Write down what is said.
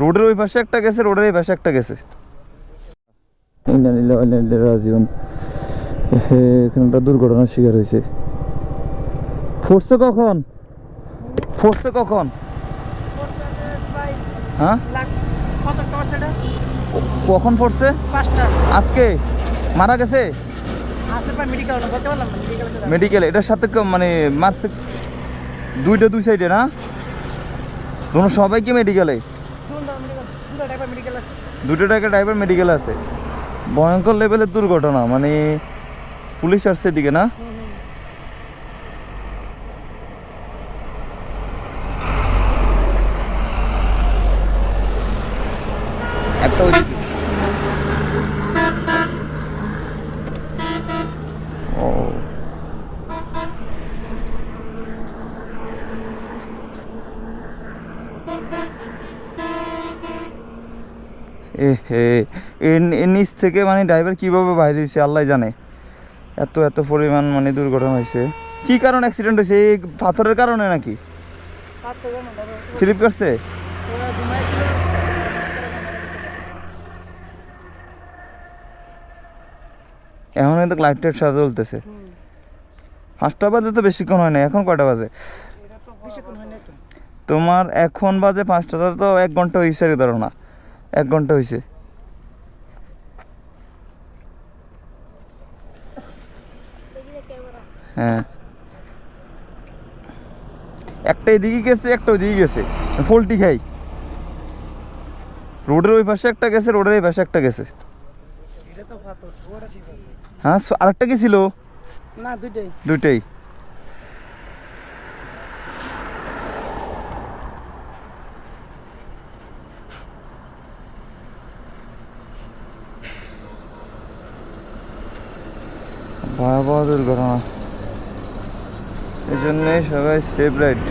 রোডের ওই পাশে একটা গেছে রোডের এই পাশে একটা গেছে। রাজিউন। এখানে একটা দুর্ঘটনার শিকার হয়েছে। ফোর্সে কখন? ফোর্সে কখন? হ্যাঁ? কখন ফোর্সে? আজকে? মারা গেছে? মেডিকেল বলতে পারলাম না মেডিকেল মেডিকেল এটার সাথে মানে মারছে দুইটা দুই সাইডে না? ধরুন সবাই কি মেডিকেলে দুটো টাকা ড্রাইভার মেডিকেল আছে। ভয়ঙ্কর লেভেলের দুর্ঘটনা মানে পুলিশ আসছে দিকে না? একটা নিচ থেকে মানে ড্রাইভার কীভাবে বাইরে হয়েছে আল্লাহ জানে। এত এত পরিমাণ মানে দুর্ঘটনা হয়েছে। কি কারণ অ্যাক্সিডেন্ট হয়েছে? এই পাথরের কারণে নাকি? স্লিপ করছে? এখন কিন্তু লাইট টাইট সাথে চলতেছে পাঁচটা বাজে তো বেশিক্ষণ হয় না এখন কয়টা বাজে? তোমার এখন বাজে পাঁচটা তো এক ঘণ্টা হয়েছে ধরো না এক ঘণ্টা হয়েছে হ্যাঁ। একটা এদিকে গেছে একটা ওইদিকে গেছে। পোলট্রি খাই। রোডের ওই পাশে একটা গেছে রোডের এই পাশে একটা গেছে। হ্যাঁ আরেকটা কি ছিল? না দুইটাই। দুইটাই। ভয়াবহ দুর্ঘটনা এই জন্যই সবাই সেফ রাইড